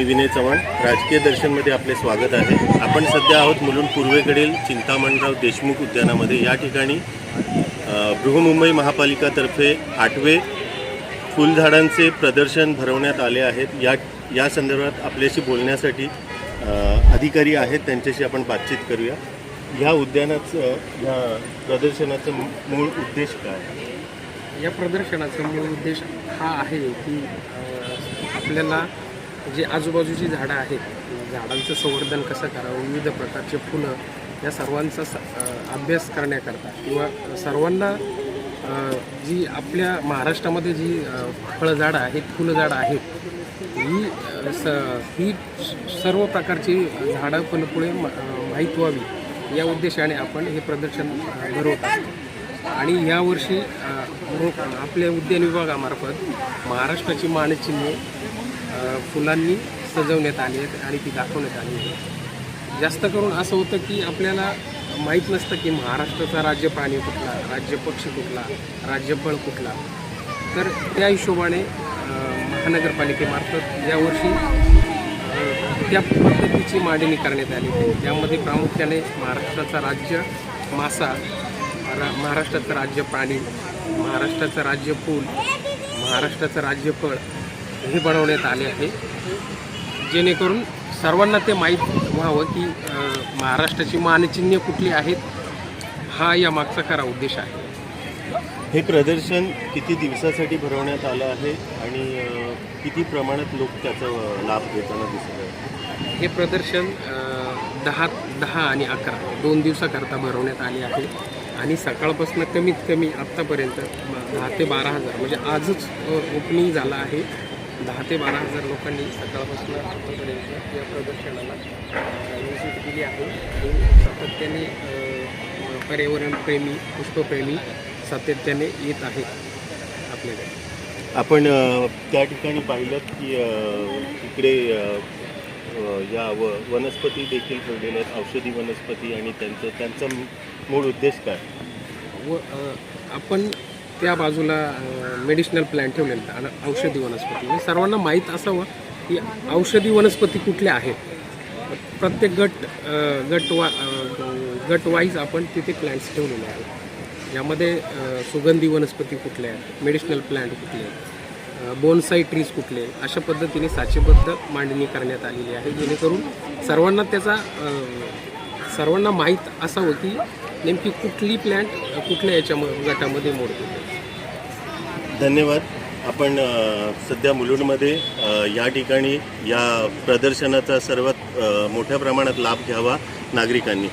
मी विनय चव्हाण. राजकीय दर्शनमध्ये आपले स्वागत आहे. आपण सध्या आहोत मुलुंड पूर्वेकडील चिंतामणराव देशमुख उद्यानामध्ये. या ठिकाणी बृहमुंबई महापालिकातर्फे आठवे फुलझाडांचे प्रदर्शन भरवण्यात आले आहेत. या या संदर्भात आपल्याशी बोलण्यासाठी अधिकारी आहेत. त्यांच्याशी आपण बातचीत करूया. ह्या उद्यानाचं ह्या प्रदर्शनाचं मूळ उद्देश काय या प्रदर्शनाचा मूळ उद्देश हा आहे की आपल्याला जे आजूबाजूची झाडं आहेत झाडांचं संवर्धन कसं करावं विविध प्रकारचे फुलं या सर्वांचा स- अभ्यास करण्याकरता किंवा सर्वांना जी आपल्या महाराष्ट्रामध्ये जी फळझाडं आहेत फुलझाडं आहेत ही स ही सर्व प्रकारची झाडं फुलफुळे म- माहीत व्हावी या उद्देशाने आपण हे प्रदर्शन भरवत आणि यावर्षी आपल्या उद्यान विभागामार्फत महाराष्ट्राची मानचिन्हे फुलांनी सजवण्यात आली आहेत आणि ती दाखवण्यात आली आहे जास्त करून असं होतं की आपल्याला माहीत नसतं की महाराष्ट्राचा राज्य प्राणी कुठला राज्य पक्षी कुठला राज्यफळ कुठला. तर त्या हिशोबाने महानगरपालिकेमार्फत यावर्षी त्या पद्धतीची मांडणी करण्यात आली होती. त्यामध्ये प्रामुख्याने महाराष्ट्राचा राज्य मासा रा महाराष्ट्राचं राज्य प्राणी महाराष्ट्राचं राज्य फूल महाराष्ट्राचं राज्य फळ हे बनवण्यात आले आहे. जेणेकरून सर्वांना ते माहीत व्हावं की महाराष्ट्राची मानचिन्हे कुठली आहेत हा या मागचा खरा उद्देश आहे. हे प्रदर्शन किती दिवसासाठी भरवण्यात आलं आहे आणि किती प्रमाणात लोक त्याचा लाभ घेताना दिसत आहे हे प्रदर्शन दहा दहा आणि अकरा दोन दिवसाकरता भरवण्यात आले आहे. आणि सकाळपासून कमीत कमी आत्तापर्यंत दहा ते बारा हजार म्हणजे आजच ओपनिंग झालं आहे. दहा ते बारा हजार लोकांनी सकाळपासून आत्तापर्यंत या प्रदर्शनाला व्हिजिट दिली आहे. आणि सातत्याने पर्यावरणप्रेमी पुष्पप्रेमी सातत्याने येत आहेत आपल्याकडे. आपण त्या ठिकाणी पाहिलं की इकडे या व वनस्पती देखील ठेवलेल्या आहेत औषधी वनस्पती आणि त्यांचं त्यांचा मूळ उद्देश काय? व आपण त्या बाजूला मेडिसिनल प्लॅन ठेवलेला आणि औषधी वनस्पती. म्हणजे सर्वांना माहीत असावं की औषधी वनस्पती कुठल्या आहेत. प्रत्येक गट गटवा गट वा आपण तिथे प्लॅन्ट्स ठेवलेले आहेत. यामध्ये सुगंधी वनस्पती कुठल्या आहेत मेडिसिनल प्लॅन्ट कुठले आहेत बोनसाई ट्रीज कुठले अशा पद्धतीने साचेबद्ध मांडणी करण्यात आलेली आहे जेणेकरून सर्वांना त्याचा सर्वांना माहीत असावं की नेमकी कुठली प्लॅन्ट कुठल्या याच्या गटामध्ये मोडते? धन्यवाद. आपण सध्या मुलुंडमध्ये या ठिकाणी या प्रदर्शनाचा सर्वात मोठ्या प्रमाणात लाभ घ्यावा नागरिकांनी.